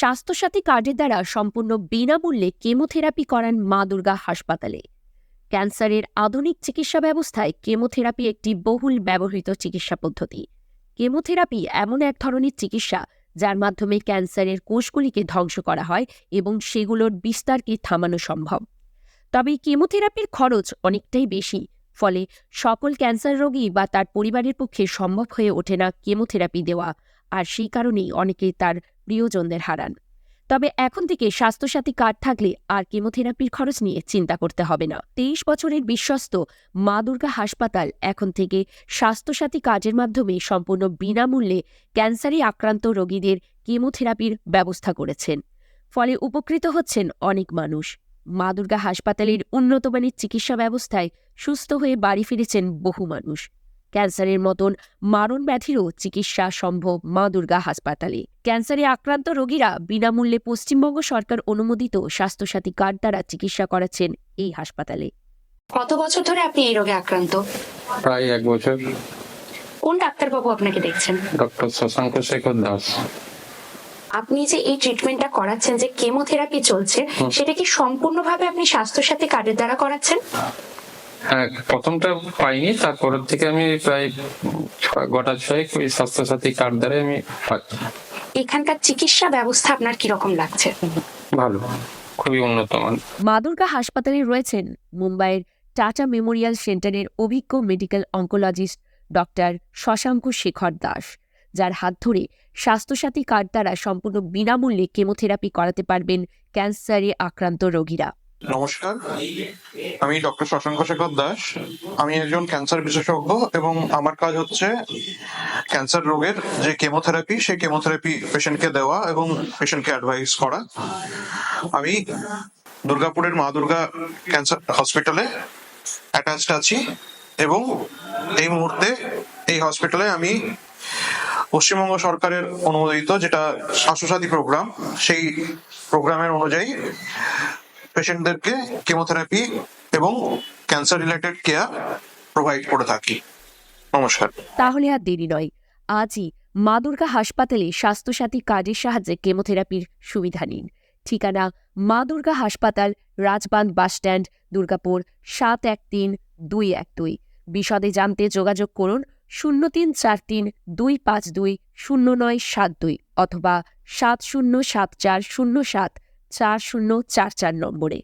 স্বাস্থ্যসাথী কার্ডের দ্বারা সম্পূর্ণ বিনামূল্যে কেমোথেরাপি করান মা দুর্গা হাসপাতালে। ক্যান্সারের আধুনিক চিকিৎসা ব্যবস্থায় কেমোথেরাপি একটি বহুল ব্যবহৃত চিকিৎসা পদ্ধতি। কেমোথেরাপি এমন এক ধরনের চিকিৎসা যার মাধ্যমে ক্যান্সারের কোষগুলিকে ধ্বংস করা হয় এবং সেগুলোর বিস্তারকে থামানো সম্ভব। তবে কেমোথেরাপির খরচ অনেকটাই বেশি, ফলে সকল ক্যান্সার রোগী বা তার পরিবারের পক্ষে সম্ভব হয়ে ওঠে না কেমোথেরাপি দেওয়া, আর সেই কারণেই অনেকে তার প্রিয়জনদের হারান। তবে এখন থেকে স্বাস্থ্যসাথী কার্ড থাকলে আর কেমোথেরাপির খরচ নিয়ে চিন্তা করতে হবে না। তেইশ বছরের বিশ্বস্ত মা দুর্গা হাসপাতাল এখন থেকে স্বাস্থ্যসাথী কার্ডের মাধ্যমে সম্পূর্ণ বিনামূল্যে ক্যান্সারে আক্রান্ত রোগীদের কেমোথেরাপির ব্যবস্থা করেছেন। ফলে উপকৃত হচ্ছেন অনেক মানুষ। মা দুর্গা হাসপাতালের উন্নতমানের চিকিৎসা ব্যবস্থায় সুস্থ হয়ে বাড়ি ফিরেছেন বহু মানুষ। ক্যান্সারের মতন মারণ ব্যাধিরও চিকিৎসা সম্ভব মা দুর্গা হাসপাতালে। ক্যান্সারে আক্রান্ত রোগীরা বিনামূল্যে পশ্চিমবঙ্গ সরকার অনুমোদিত স্বাস্থ্যসাথী কার্ড দ্বারা চিকিৎসা করাচ্ছেন এই হাসপাতালে। কত বছর ধরে আপনি এই রোগে আক্রান্ত? প্রায় এক বছর। কোন ডাক্তারবাবু আপনাকে দেখছেন? ডক্টর শশাঙ্ক শেখর দাস। আপনি যে এই ট্রিটমেন্টটা করাচ্ছেন যে কেমোথেরাপি চলছে সেটা কি সম্পূর্ণভাবে আপনি স্বাস্থ্যসাথী কার্ডের দ্বারা করাচ্ছেন? হ্যাঁ প্রথমটা পাইনি তারপরের থেকে আমি প্রায় গোটা ছয়েক ওই স্বাস্থ্যসাথী কার্ড দ্বারা আমি পাচ্ছি এখানকার চিকিৎসা ব্যবস্থা আপনার কীরকম লাগছে? ভালো খুবই উন্নত মান মা দুর্গা হাসপাতালে রয়েছেন মুম্বাইয়ের টাটা মেমোরিয়াল সেন্টারের অভিজ্ঞ medical oncologist doctor Shashanka Shekhar Das যার হাত ধরে স্বাস্থ্যসাথী কার্ড দ্বারা সম্পূর্ণ বিনামূল্যে কেমোথেরাপি করাতে পারবেন ক্যান্সারে আক্রান্ত রোগীরা। নমস্কার। আমি ডক্টর শশাঙ্ক শেখর দাস। আমি একজন ক্যান্সার বিশেষজ্ঞ এবং আমার কাজ হচ্ছে ক্যান্সার রোগের যে কেমোথেরাপি, সেই কেমোথেরাপি পেশেন্টকে দেওয়া এবং পেশেন্টকে অ্যাডভাইস করা। আমি দুর্গাপুরের মা দুর্গা ক্যান্সার হসপিটালে অ্যাটাচড আছি এবং এই মুহূর্তে এই হসপিটালে আমি পশ্চিমবঙ্গ সরকারের অনুমোদিত যেটা স্বাস্থ্যসাথী প্রোগ্রাম সেই প্রোগ্রামের অনুযায়ী পেশেন্টদেরকে কেমোথেরাপি এবং ক্যান্সার রিলেটেড কেয়ার প্রোভাইড করে থাকি। নমস্কার। তাহলে আর দেরি নয়। আজই মা হাসপাতালে স্বাস্থ্যসাথী কার্ডের সাহায্যে কেমোথেরাপির সুবিধা নিন। ঠিকানা মা দুর্গা হাসপাতাল, রাজবাঁধ বাসস্ট্যান্ড দুর্গাপুর সাত এক তিন দুই এক দুই। বিশদে জানতে যোগাযোগ করুন শূন্য তিন চার তিন দুই পাঁচ দুই শূন্য নয় সাত দুই অথবা সাত শূন্য সাত চার শূন্য সাত চার শূন্য চার চার নম্বরে।